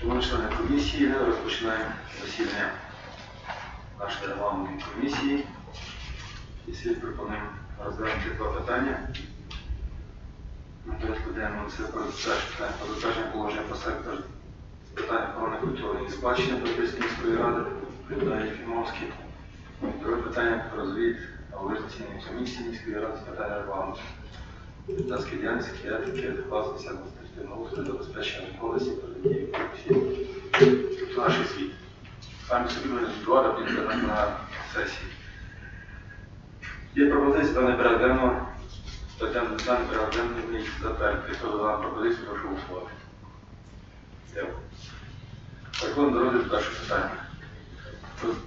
Шановні члени комісії, розпочинаємо засідання нашої регламентної комісії. І слід пропонуємо розглянути два питання. На порядку денному це про затвердження положення про сектор з питань охорони культурної спадщини Подільської міської ради, відповідає Фімовський. Друге питання про звіт аудитаційної комісії міської ради з питань регламенту. Депутатської діяльності, етики, власності, адміністративного устрою, забезпечення ніколисі, передії комісії. Тобто наш звіт. Самі собі два підтримати на сесії. Є пропозиція даний порядок денного, статтям даний порядок денний затвердити. Хто за пропозицію, прошу голосувати. Дякую. Переходимо до розгляду першого питання.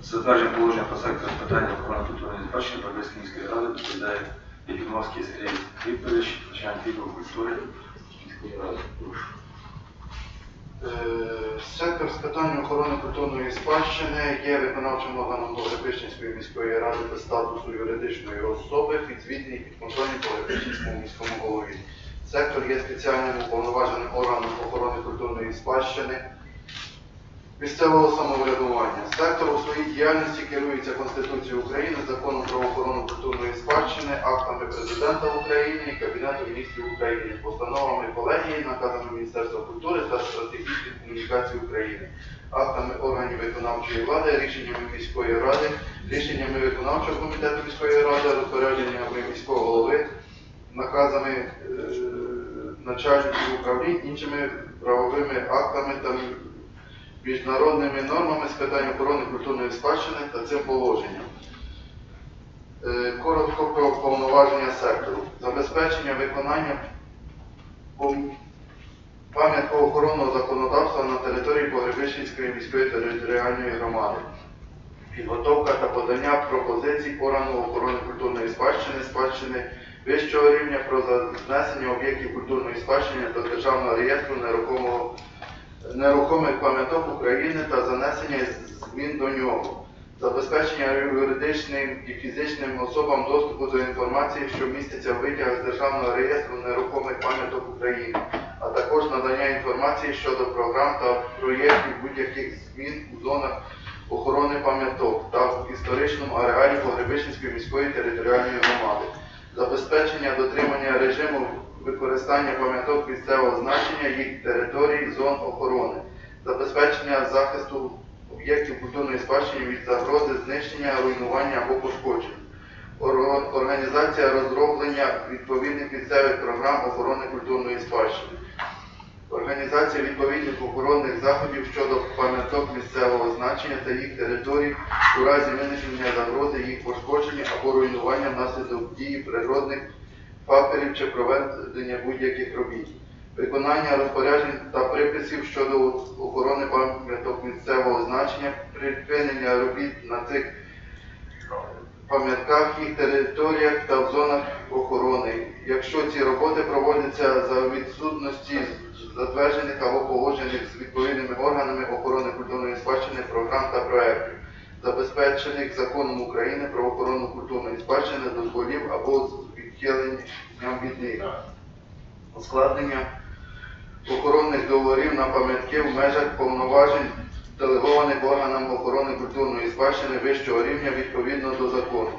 Затвердження положення про сектор питання охорони культурної спадщини Подільської міської ради доповідає Єфімовський Сергій Вікторович, начальник відділу культури міської ради. Е, Сектор з питань охорони культурної спадщини є виконавчим органом Погребищенської міської ради без статусу юридичної особи, підзвітний підконтрольний Погребищенському міському голові. Сектор є спеціальним уповноваженим органом охорони культурної спадщини місцевого самоврядування. Сектор у своїй діяльності керується Конституцією України, законом про охорону культурної спадщини, актами Президента України Кабінету міністрів України, постановами колегії, наказами Міністерства культури та стратегічних комунікацій України, актами органів виконавчої влади, рішеннями міської ради, рішеннями виконавчого комітету міської ради, розпорядженнями міського голови, наказами е, начальників управлінь, іншими правовими актами та міжнародними нормами з питань охорони культурної спадщини та цим положенням. Е, Коротко про повноваження сектору. Забезпечення виконання пам'яткоохоронного законодавства на території Погребищенської міської територіальної громади. Підготовка та подання пропозицій органу охорони культурної спадщини, спадщини вищого рівня про занесення об'єктів культурної спадщини до Державного реєстру нерухомого нерухомих пам'яток України та занесення змін до нього, забезпечення юридичним і фізичним особам доступу до інформації, що міститься в витягах з Державного реєстру нерухомих пам'яток України, а також надання інформації щодо програм та проєктів будь-яких змін у зонах охорони пам'яток та в історичному ареалі Погребищенської міської територіальної громади, забезпечення дотримання режиму використання пам'яток місцевого значення їх територій, зон охорони, забезпечення захисту об'єктів культурної спадщини від загрози знищення, руйнування або пошкоджень, організація розроблення відповідних місцевих програм охорони культурної спадщини, організація відповідних охоронних заходів щодо пам'яток місцевого значення та їх територій у разі виникнення загрози їх пошкодження або руйнування внаслідок дії природних факторів чи проведення будь-яких робіт, виконання розпоряджень та приписів щодо охорони пам'яток місцевого значення, припинення робіт на цих пам'ятках, їх територіях та в зонах охорони, якщо ці роботи проводяться за відсутності затверджених або погоджених з відповідними органами охорони культурної спадщини програм та проєктів, забезпечених законом України про охорону культурної спадщини, дозволів або відхиленням від них, ускладнення охоронних договорів на пам'ятки в межах повноважень делегованих органам охорони культурної спадщини вищого рівня відповідно до закону,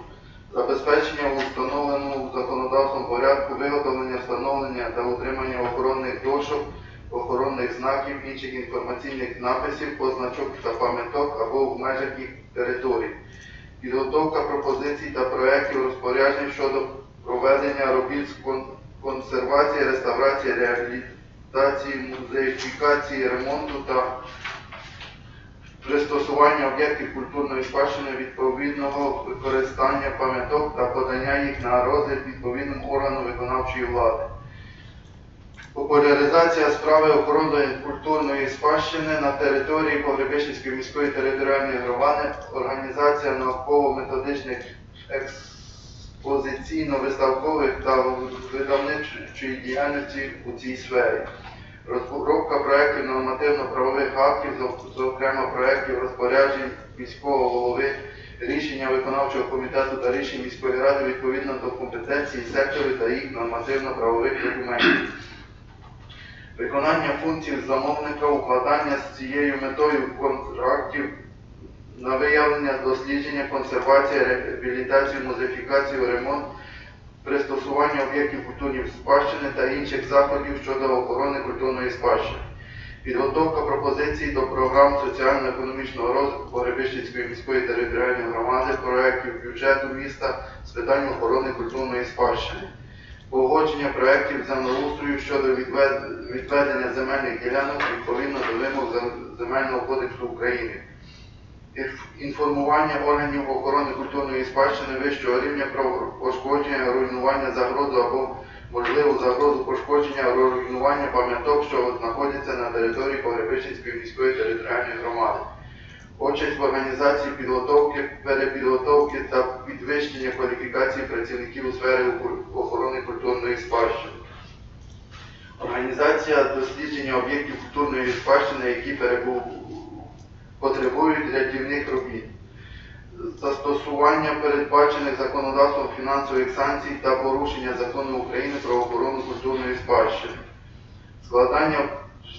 забезпечення в установленому законодавством порядку виготовлення, встановлення та утримання охоронних дошок, охоронних знаків, інших інформаційних написів, позначок та пам'яток або в межах їх територій, підготовка пропозицій та проєктів розпоряджень щодо проведення робіт з консервації, реставрації, реабілітації, музеїфікації, ремонту та пристосування об'єктів культурної спадщини відповідного використання пам'яток та подання їх на розгляд відповідному органу виконавчої влади. Популяризація справи охорони культурної спадщини на території Погребищенської міської територіальної громади, організація науково-методичних експозиційно-виставкових та видавничої діяльності у цій сфері. Розробка проєктів актів, зо- зокрема проєктів розпоряджень міського голови, рішення виконавчого комітету та рішень міської ради відповідно до компетенції сектору та їх нормативно-правових документів. Виконання функцій замовника, укладання з цією метою контрактів на виявлення, дослідження, консервація, реабілітацію, музифікацію, ремонт, пристосування об'єктів культурної спадщини та інших заходів щодо охорони культурної спадщини. Підготовка пропозицій до програм соціально-економічного розвитку Погребищенської міської територіальної громади, проєктів бюджету міста з питань охорони культурної спадщини. Погодження проєктів землеустрою щодо відведення земельних ділянок відповідно до вимог Земельного кодексу України. Інформування органів охорони культурної спадщини вищого рівня про пошкодження, руйнування, загрозу або можливу загрозу пошкодження, або руйнування пам'яток, що знаходяться на території Погребищенської міської територіальної громади. Участь в організації підготовки, перепідготовки та підвищення кваліфікації працівників у сфері охорони культурної спадщини. Організація дослідження об'єктів культурної спадщини, які потребують рятівних робіт. Застосування передбачених законодавством фінансових санкцій та порушення закону України про охорону культурної спадщини. Складання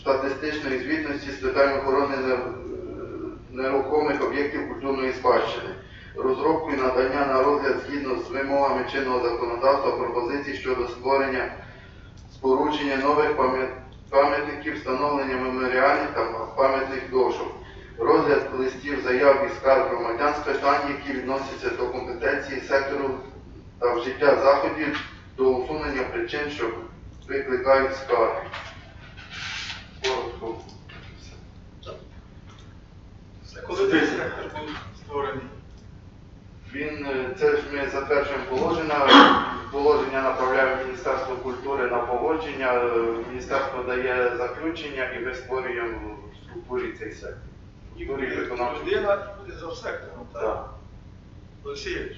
статистичної звітності з питань охорони нерухомих об'єктів культурної спадщини. Розробку і надання на розгляд згідно з вимогами чинного законодавства пропозицій щодо створення спорудження нових пам'ятників, встановлення меморіальних та пам'ятних дошок, розгляд листів заяв і скарг громадян з питань, які відносяться до компетенції сектору та вжиття заходів до усунення причин, що викликають скарги. Коротко. Коли цей сектор був створений? Він е, це ж ми затверджуємо положення. Положення направляє Міністерство культури на погодження. е, Міністерство дає заключення і ми створюємо в структурі цей сектор. Людина буде за сектором, так? Олексійович,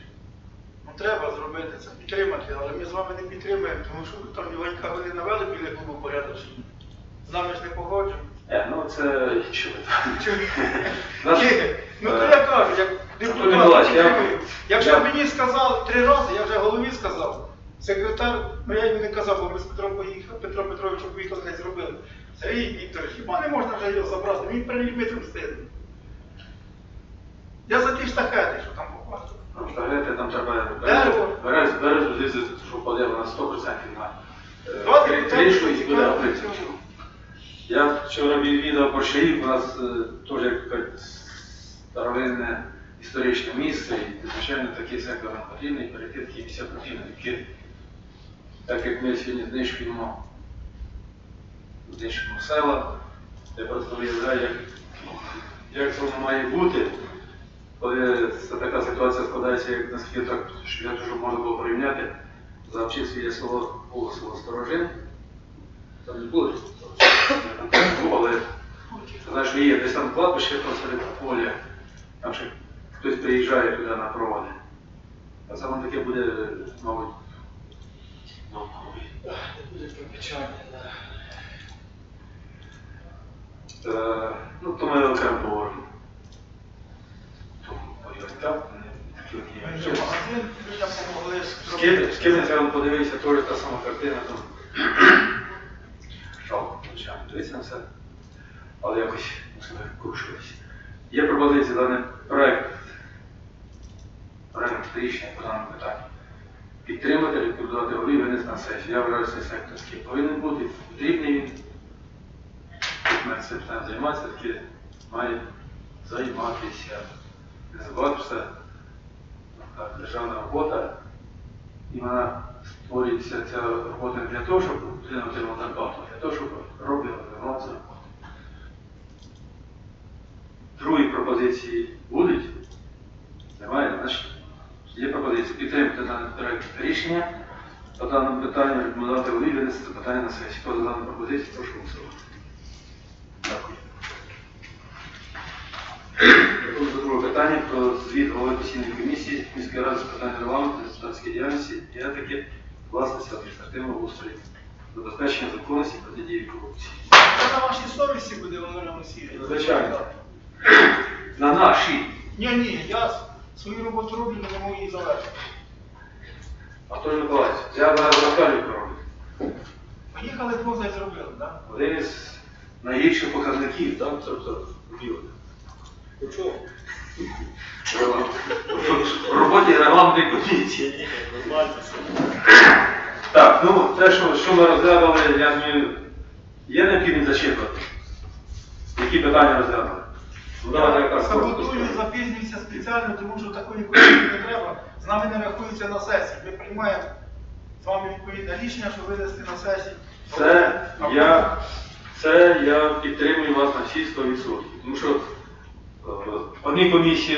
ну треба зробити це, підтримати, але ми з вами не підтримуємо, тому що ви там Іванька вони навели біля клубу порядочні. З нами ж не погоджуємо. Е, ну це питання. Ну то я кажу, як депутат. Якщо мені сказали три рази, я вже голові сказав. Секретар, ну я йому не казав, бо ми з Петром поїхали, Петро Петровичем поїхали, хай зробили. Сергій Вікторович, хіба не можна вже його забрати? Він переліпити встигне. Я за ті штахети, що там попасти. Ну, Штагети там треба Дерево. берез, березу злізти, щоб поділо на 100% на Два кри- депутати кришу і буде цьому. Я вчора відвідав Борщаїв, у нас е, теж як старовинне історичне місце, і звичайно такий сектор нам потрібний, перейти такі місця потрібно. Так як ми сьогодні знищуємо, знищуємо села, я просто виявляю, як, як це має бути, коли така ситуація складається, як наскільки так, що я дуже можна було порівняти, завчив своє село, було село Сторожин, там не було, але знаєш, що є десь там кладбище посеред поля, там ще хтось приїжджає туди на проводи. А саме таке буде, мабуть, ну, Е, ну, то ми окремо З ким я вам подивився, теж та сама картина, там жалко, звичайно, дивитися на все, але якось вкрушуватися. Є пропозиція даний проект, проект рішення по даному питанню. Підтримати, рекомендувати голові, винести на сесію. Я вважаю, що цей повинен бути, потрібний він. Ми цим займатися, таки має займатися. Не забувати, що це така державна робота, і вона створюється ця робота для того, щоб людина отримала зарплату, для того, щоб робила вимагала зарплату. Другі пропозиції будуть? Немає, значить є пропозиція підтримати даний проект рішення по даному питанню, рекомендувати винести це питання на сесію. Хто за дану пропозицію, прошу голосувати. Дякую. До питання про звіт голови постійної комісії міської ради з питань регламенту, депутатської діяльності і етики, власності адміністративного устрою, забезпечення законності протидії корупції. Це на вашій совісті буде, Володимир Олексійович. Звичайно. На нашій. Ні, ні, я свою роботу роблю, не можу її завершити. Анатолій Миколаївич, я на Наталію роблю. Поїхали двох зробили, так? Один із найгірших показників, так, це білий. Ну? В роботі регламентної комісії. Так, ну те, що, що ми розглядали, я думаю, є необхідність зачитувати. Які питання розглянули? Ну давайте якраз коротко саботую, запізнююся спеціально, тому що такої комісії не треба. З нами не рахується на сесії. Ми приймаємо з вами відповідне рішення, що винести на сесії. Це я, це я підтримую вас на всі 100%. Тому що е, одні комісії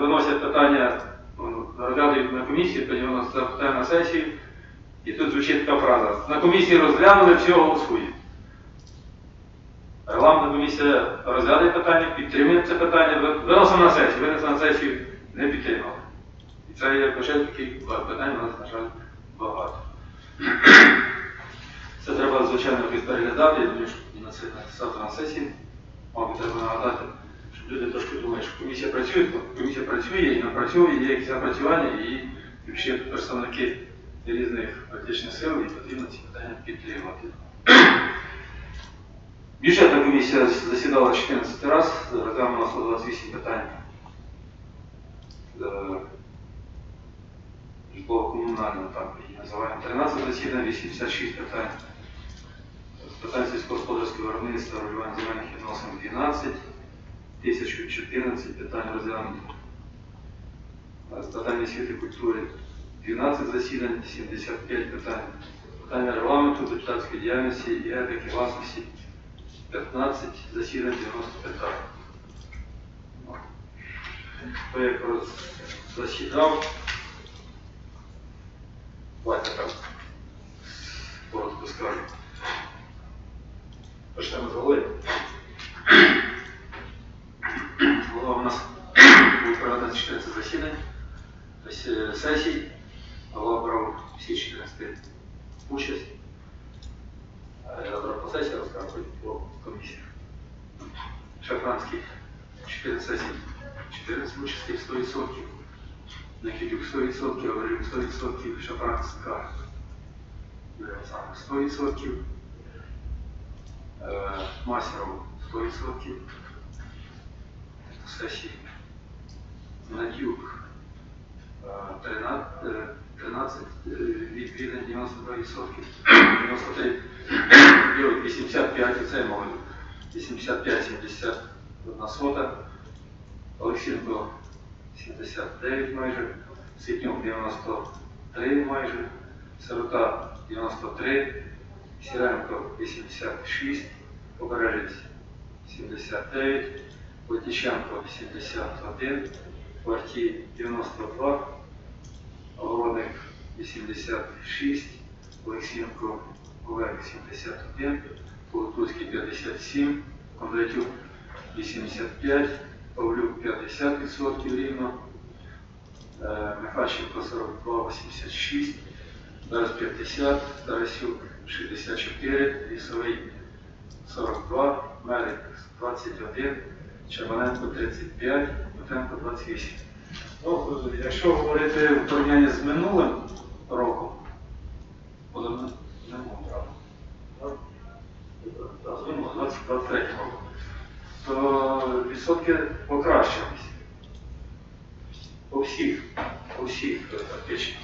виносять питання, ну, розглядають на комісії, тоді воно це питання на сесію. І тут звучить така фраза. На комісії розглянули, все голосують. Регламентна комісія розглядає питання, підтримує це питання, ви- виносимо на сесію, винесли на сесію, не підтримали. І це є лише таких питань у нас, на жаль, багато. Це треба, звичайно, переглядати, що на сесії. Мабуть, треба нагадати, щоб люди трошки думають, що комісія працює, комісія працює і напрацьовує, є якісь напрацювання, і є представники різних політичних сил, і потрібно ці питання підтримати. Бюджетна комісія засідала 14 разів, розглянула 128 питань. Е, житлово-комунального, так її називаємо 13 засідань, 86 питань. Питань сільськогосподарського виробництва регулювання земельних відносин 12, 1014 питань розглянуто. З питань освіти культури 12 засідань, 75 питань. Питання регламенту, депутатської діяльності і етики власності 15 засідань, 90 питань. Роз- засідав, Давайте так. Коротко скажу. Почнемо з голови. Голова у нас був проведено 14 засідань, тобто е, сесій. Голова брав всі 14 участь. А Я зараз по сесії розкажу потім по комісіях. Шафранський 14 сесій, 14 участей 100%. Никитюк 100%, Гаврилюк 100%, Шапранська Юрій Олександрович 100%, е, Масеров 100%, сесії Надюк е, 13, е, 13 е, відвідин 92%, 93, Білик 85, це мовлю, 85, 71 сота, Олексінко 79 майже, Ситнюк 93 майже, Сирота 93, Сіренко 86, Побережець 79, Летіченко 71, Кварті 92, Огородник 86, Олексієнко Олег 71, Полутузький 57, Кондратюк 85, Павлюк 50% рівно, Михайченко 42, 86, Тарас 50, Тарасюк 64, Лісовий 42, Мерик 21, Чабаненко 35, Бутенко 28. Ну, якщо говорити в порівнянні з минулим роком, позаминулим, правда, так, з минулого 23 року, то відсотки покращились. Всіх, по е, фактично.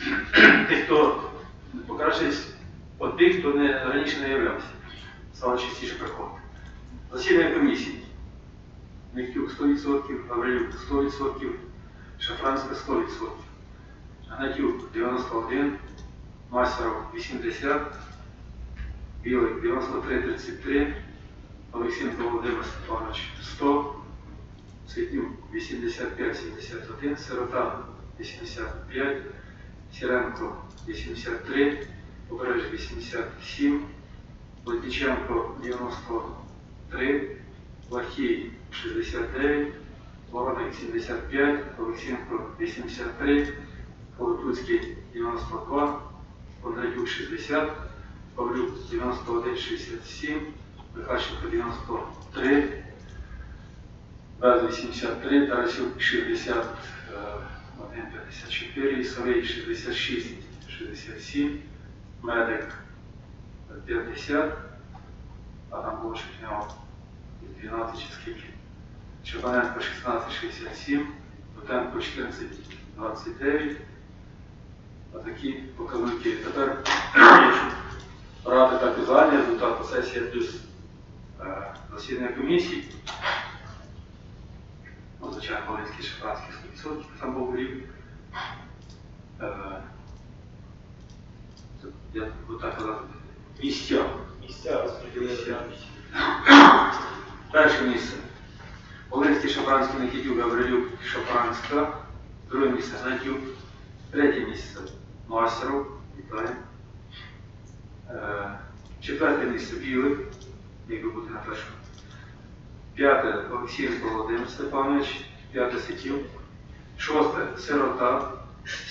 Тих, хто покращились, по тих, хто не, раніше не являвся, стало частіше приходити. Засідання комісії. Міхтюк 100%, Гаврилюк 100%, Шафранська 100%, Гнатюк 91, Масеров 80, Білик 93-33, Олексінко Володимир Степанович 100, Ситнюк 85-71, Сирота 85, Сіренко 83, Побереж 87, Летіченко 93, Лахій 69, Воронник 75, Олексінко 83, Колотуцький 92, Кондратюк 60, Павлюк 91-67, Михайченко 93, Без 83, Тарасюк 60, е, 1,54, Ісовий 66, 67, Медик 50, а там було нього 12 чи скільки. Чебаненко 16,67, Бутенко 14,29. Отакі показники. Тепер, брати так і загальний результат, то сесія плюс е, засідання комісії. 100% там був рівень. Е, я буду так казати, місця. Місця розподілили. Перше місце. Волинський Шапранський Никитюк Гаврилюк Шапранська. Друге місце Гнатюк. Третє місце Мастеров. Вітаю. Е, Четверте місце Білик. Міг би бути на першому. П'яте Олексієнко Володимир Степанович. П'яте Сетів. Шосте Сирота.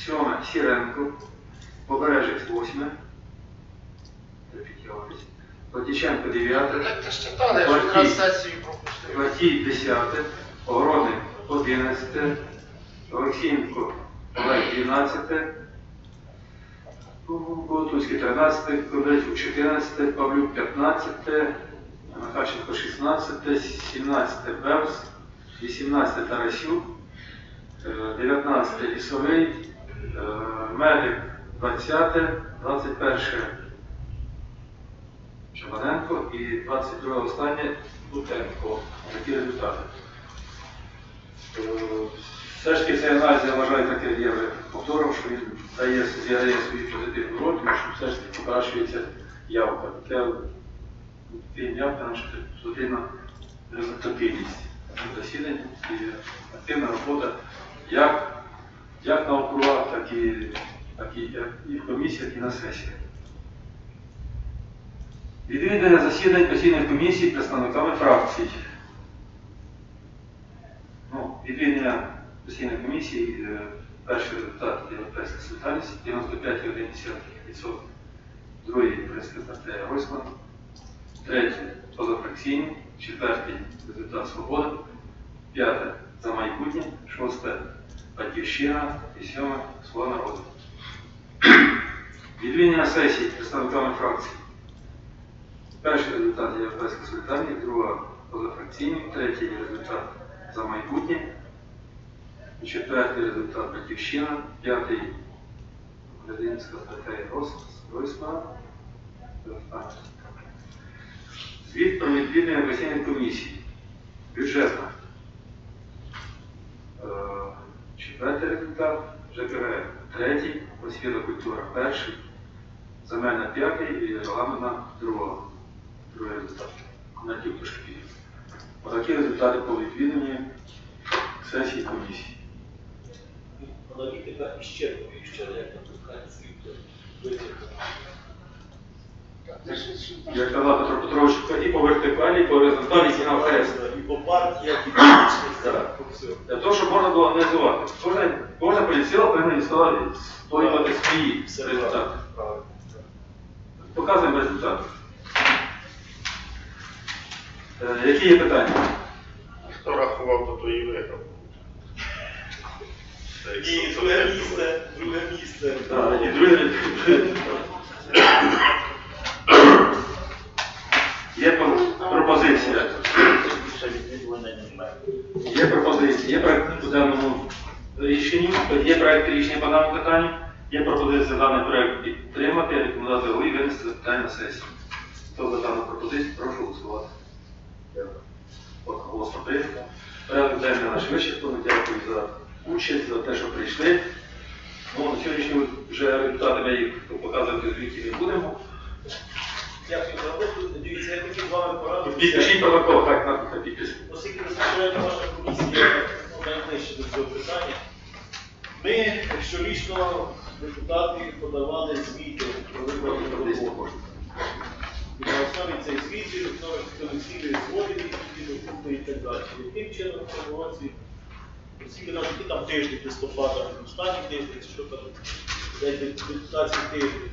Сьоме Сіренко. Побережець восьме. Платіченко дев'яте. Платій. 10, Огородник 11, Олексієнко Олег 12, Боготуцький 13, Кондратюк 14, Павлюк 15, Михайченко 16, 17 Бевс, 18 Тарасюк, е, 19 Лісовий, е, Медик 20, 21 Чабаненко і 22 останнє Лутенко. Такі результати. Е, Все ж таки цей аналіз я вважаю таке є повтором, що він дає, зіграє свою позитивну роль, тому що все ж таки покращується явка. Таким явка наша потрібна результативність засідань і активна робота як, як на округах, так і, так і, і в комісіях, і на сесіях. Відвідання засідань постійних комісій представниками фракцій. Ну, відвідання постійної комісії, е, перший результат Європейська солідарність 95,1%. Другий президент партія Гройсман. Третій позафракційний. Четвертий результат Свобода. П'яте за майбутнє. Шосте Батьківщина. І сьоме Слава народу. Відвідання сесій представниками фракцій. Перший результат є Європейська солідарність, друга позафракційний, третій результат за майбутнє, четвертий результат Батьківщина, п'ятий Глядинська стаття Росмана. Звіт про відвідування постійних комісій. Бюджетна. Е, Четвертий результат ЖКГ третій, освіта культура перший, земельна п'ятий і регламентна друга. Другий результат. На ті трошки. Отакі результати по відвідуванні сесії комісії. Вона тепер іщерпує ще як на пускається Як казав Петро Петрович, і по вертикалі, і по горизонталі, і на хрест. І по партіях, і по. Для того, щоб можна було аналізувати. Кожна, кожна поліціла повинна історії стоювати свої результати. Показуємо результати. Е, які є питання? Хто рахував, то той і виграв. І друге місце, друге місце. Так, і друге. Є пропозиція. Є пропозиція, є проект по даному рішенню, є проект рішення по даному питанню, є пропозиція даний проект підтримати, рекомендувати голові винести це питання на сесію. Хто за дану пропозицію, прошу голосувати. Одноголосно прийнято. Порядок денний наш вичерпаний. Дякую за участь, за те, що прийшли. Ну, на сьогоднішній вже результати ми їх показувати звідки не будемо. Дякую за роботу. Дивіться, я хотів з вами порадитися. Підпишіть протокол, так, на на підпис. Оскільки безпосередньо ваша комісія найближче до цього питання, ми щорічно депутати подавали звіти про виконану роботу. І на основі цих звітів, нових комісійних згодів, і так далі. Яким чином в цьому році, оскільки нас які там тиждень листопада, останній тиждень, що там, десь депутатський тиждень,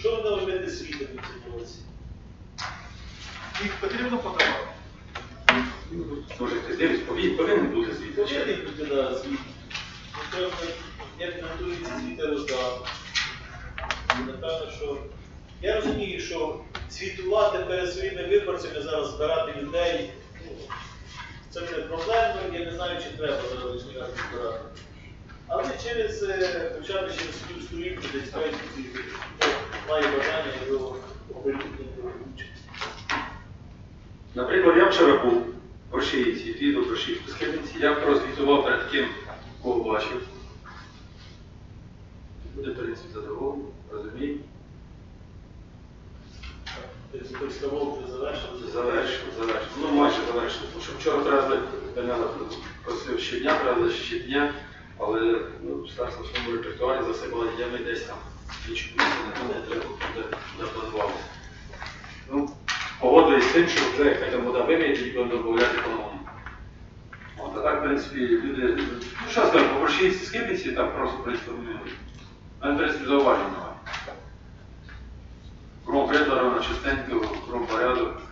що ви дали робити звітами в цьому році? Їх потрібно подавати. Ти дивись, повинен повинен бути звіт. Почали бути на звіт. Напевно, як готуються звіти роздати. Напевно, що Я розумію, що звітувати перед своїми виборцями зараз збирати людей, ну, це буде проблемно, я не знаю, чи треба зараз збирати. Але через, е, хоча б через цю сторінку десь Фейсбуці, має бажання його оприлюднити. Наприклад, я вчора був в Рошиївці, відвідав Рошиївку Скибниці, я прозвітував перед тим, кого бачив. Буде, в принципі, задоволений, ставок завершив. Завершив, завершив. Ну, майже завершив. Тому що вчора треба просив щодня, правда, щодня, але ну, в своєму репертуарі засипала днями десь там запланувалося. Ну, з тим, що вже хай там вода виміє, тоді будемо додати по-новому. От, а так, в принципі, люди, ну, що скажу, по борщівці скибниці, там просто, принципі, вони, в принципі, зауважень немає. Кров придбано чистенько, кров порядок.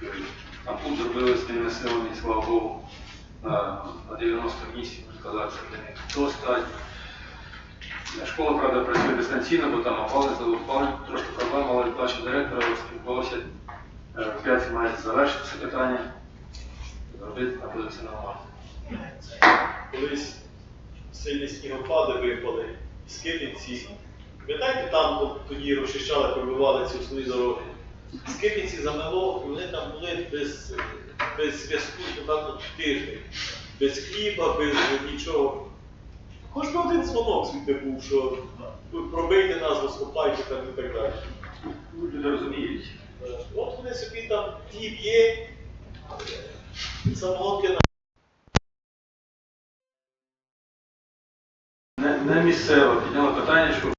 Там тут зробили своїми силами, слава Богу, на, на 90 місці, можна сказати, для них достатньо. Школа, правда, працює дистанційно, бо там опалення, опалення трошки проблема, але бачив директора, спілкувався. Е, В має завершити це питання. Зробити, а буде все нормально. колись сильні снігопади випали в Скибниці. Пам'ятаєте, там тоді розчищали, пробивали ці основні дороги. Скибниці замело, і вони там були без, без зв'язку, напевно, тиждень. Без хліба, без нічого. Хоч би один дзвонок звідти був, що пробийте нас, розкопайте там і так далі. Люди не розуміють. Е, От вони собі там хліб є, самогонки на Не, не місцево підняли питання, що